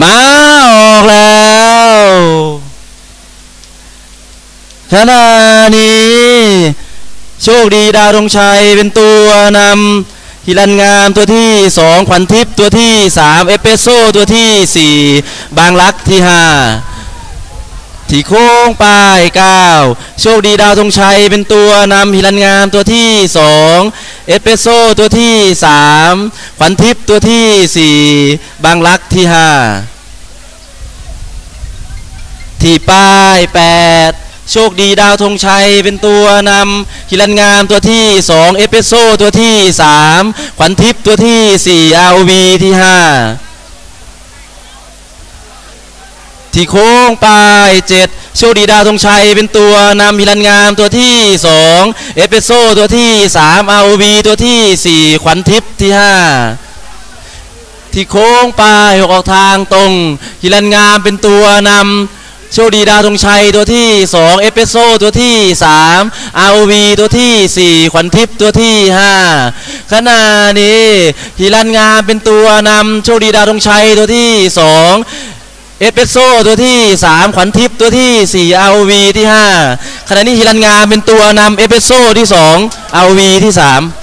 มาออกแล้วขณะนี้โชคดีดาวธงชัยเป็นตัวนำฮิรันงามตัวที่สองขวัญทิพย์ตัวที่สามเอสเปโซตัวที่สี่บางรักที่ห้าที่โค้งปลายเก้าโชคดีดาวธงชัยเป็นตัวนำฮิรันงามตัวที่สอง เอสเปโซตัวที่สามขวัญทิพย์ตัวที่สี่บางรักที่ห้าที่ป้ายแปดโชคดีดาวธงชัยเป็นตัวนำฮิรันงามตัวที่สองเอสเปโซตัวที่สามขวัญทิพย์ตัวที่สี่4อวีที่ห้า ที่โค้งไปเจ็ดโชคดีดาวธงชัยเป็นตัวนำฮิรันงามตัวที่สองเอสเปโซตัวที่สามอาวีตัวที่สี่ขวัญทิพย์ที่ห้าที่โค้งไปหกออกทางตรงฮิรันงามเป็นตัวนำโชคดีดาวธงชัยตัวที่สองเอสเปโซตัวที่สามอาวีตัวที่สี่ขวัญทิพย์ตัวที่ห้าขณะนี้ฮิรันงามเป็นตัวนำโชคดีดาวธงชัยตัวที่สอง เอสเปโซตัวที่ 3 ขวัญทิพย์ตัวที่ 4 RV ที่ 5 ขณะนี้ฮิรันงามเป็นตัวนำเอสเปโซที่ 2 RV ที่ 3